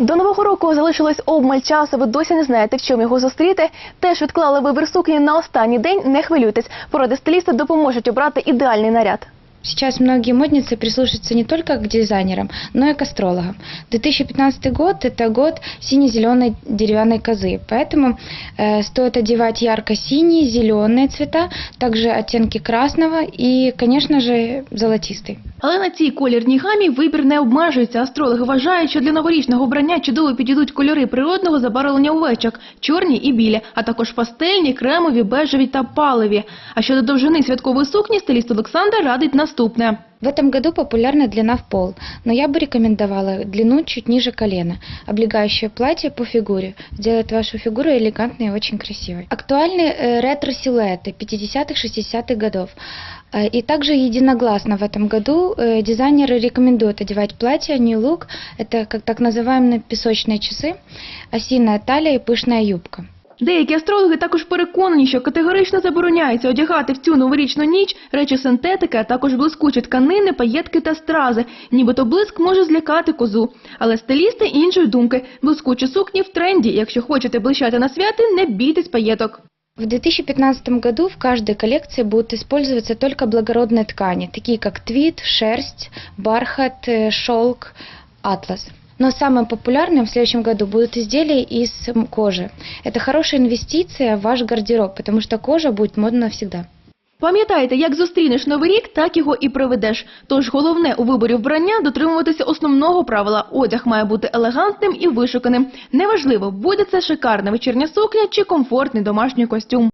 До нового року залишилось обмаль часу. Ви досі не знаєте, в чому його зустріти. Теж відклали вибір сукні на останній день. Не хвилюйтесь. Поради стиліста допоможуть обрати ідеальний наряд. Сейчас многие модницы прислушиваются не только к дизайнерам, но и к астрологам. 2015 год – это год сине-зеленой деревянной козы, поэтому э, стоит одевать ярко-синие, зеленые цвета, также оттенки красного и, конечно же, золотистый. Але на цій колірній гамі вибір не обмежується. Астрологи вважають, що для новорічного вбрання чудово підійдуть кольори природного забарвлення овечок – чорні і білі, а також пастельні, кремові, бежеві та паливі. А щодо довжини святкової сукні, стиліст Олександр радить наступне. В этом году популярна длина в пол, но я бы рекомендовала длину чуть ниже колена. Облегающее платье по фигуре сделает вашу фигуру элегантной и очень красивой. Актуальны э, ретро-силуэты 50-х, 60-х годов. Э, И также единогласно в этом году э, дизайнеры рекомендуют одевать платье New Look. Это как так называемые песочные часы, осиная талия и пышная юбка. Деякі астрологи також переконані, що категорично забороняється одягати в цю новорічну ніч речі синтетики, а також блискучі тканини, паєтки та стрази. Нібито блиск може злякати козу. Але стилісти іншої думки. Блискучі сукні в тренді. Якщо хочете блищати на святи, не бійтесь паєток. В 2015 году в каждой коллекции будут использоваться только благородные ткани, такие как твид, шерсть, бархат, э, шелк, атлас. Но самым популярным в следующем году будут изделия из м, кожи. Это хорошая инвестиция в ваш гардероб, потому что кожа будет модна навсегда. Пам'ятайте, як зустрінеш новий рік, так його і проведеш. Тож головне у виборі вбрання дотримуватися основного правила. Одяг має бути елегантним і вишуканим. Неважливо, буде це шикарна вечірня сукня чи комфортний домашній костюм.